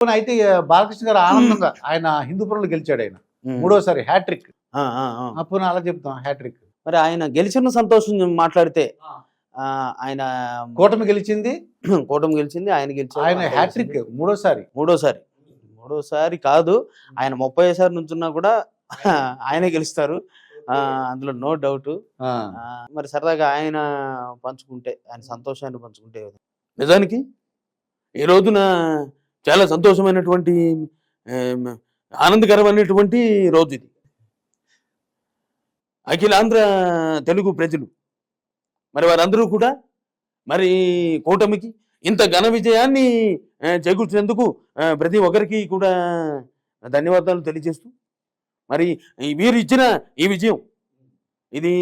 అయితే బాలకృష్ణ గారు ఆనందంగా ఆయన హిందూపురంలో గెలిచాడు ఆయన. ఉమ్. మూడోసారి హ్యాట్రిక్. ఆ, ఆ, ఆ. అప్పుడు అలా చెప్తాం హ్యాట్రిక్. మరి ఆయన గెలిచిన సంతోషం మాట్లాడితే ఆ, ఆయన కూటమి గెలిచింది. కూటమి గెలిచింది ఆయన గెలిచారు ఆయన హ్యాట్రిక్. మూడోసారి. మూడోసారి. మూడోసారి కాదు ఆయన ముప్పై సారి నుంచున్నా కూడా ఆయనే. గెలుస్తారు. ఆ, అందులో నో డౌట్. ఆ, మరి సరదాగా ఆయన పంచుకుంటే ఆయన సంతోషాన్ని పంచుకుంటే నిజానికి ఈ రోజున చాలా సంతోషమైనటువంటి ఆనందకరమైనటువంటి రోజు ఇది. అఖిలాంధ్ర తెలుగు ప్రజలు మరి వారందరూ కూడా మరి కూటమికి ఇంత ఘన విజయాన్ని చేకూర్చినందుకు ప్రతి ఒక్కరికి కూడా ధన్యవాదాలు తెలియజేస్తూ మరి వీరు ఇచ్చిన ఈ విజయం ఇది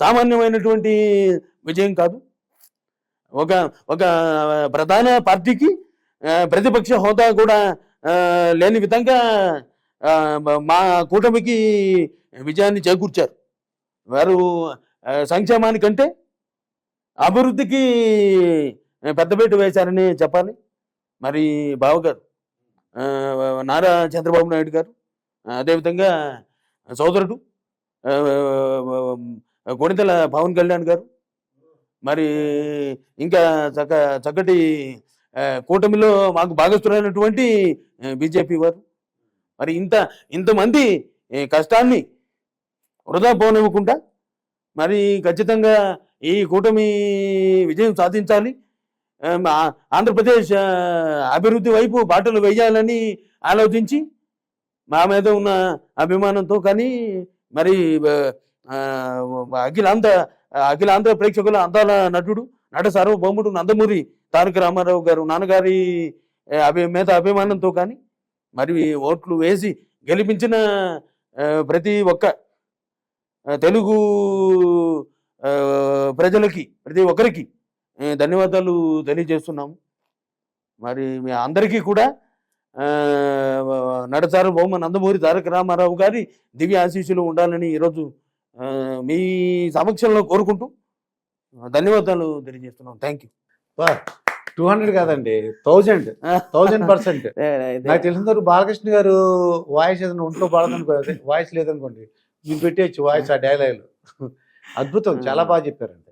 సామాన్యమైనటువంటి విజయం కాదు. ఒక ఒక ప్రధాన పార్టీకి ప్రతిపక్ష హోదా కూడా లేని విధంగా మా కూటమికి విజయాన్ని చేకూర్చారు. వారు సంక్షేమానికంటే అభివృద్ధికి పెద్దపీట వేశారని చెప్పాలి. మరి బావగారు గారు నారా చంద్రబాబు నాయుడు గారు అదేవిధంగా సోదరుడు కొణితల పవన్ కళ్యాణ్ గారు మరి ఇంకా చక్క చక్కటి కూటమిలో మాకు భాగస్థులైనటువంటి బీజేపీ వారు. మరి ఇంత ఇంతమంది కష్టాన్ని వృధా పోనివ్వకుండా మరి ఖచ్చితంగా ఈ కూటమి విజయం సాధించాలి. ఆంధ్రప్రదేశ్ అభివృద్ధి వైపు బాటలు వేయాలని ఆలోచించి మా మీద ఉన్న అభిమానంతో కానీ మరి అఖిలాంధ్ర అఖిలాంధ్ర ప్రేక్షకుల అందాల నటుడు నట సార్వభౌముడు నందమూరి తారక రామారావు గారు నాన్నగారి అభి మీద అభిమానంతో కానీ మరి ఓట్లు వేసి గెలిపించిన ప్రతి ఒక్క తెలుగు ప్రజలకి ప్రతి ఒక్కరికి ధన్యవాదాలు తెలియజేస్తున్నాము. మరి మీ అందరికీ కూడా ఆ, బహుమ బొమ్మ నందమూరి తారక రామారావు గారి దివ్య ఆశీస్సులు ఉండాలని ఈరోజు మీ సమక్షంలో కోరుకుంటూ ధన్యవాదాలు తెలియజేస్తున్నాం. థ్యాంక్ యూ టూ హండ్రెడ్ కాదండి థౌజండ్ థౌజండ్ పర్సెంట్ నాకు తెలిసినంత బాలకృష్ణ గారు వాయిస్ ఏదైనా ఒంట్లో పడదనుకో వాయిస్ లేదనుకోండి మీరు పెట్టేయచ్చు వాయిస్ ఆ డైలాగ్ అద్భుతం చాలా బాగా చెప్పారండి.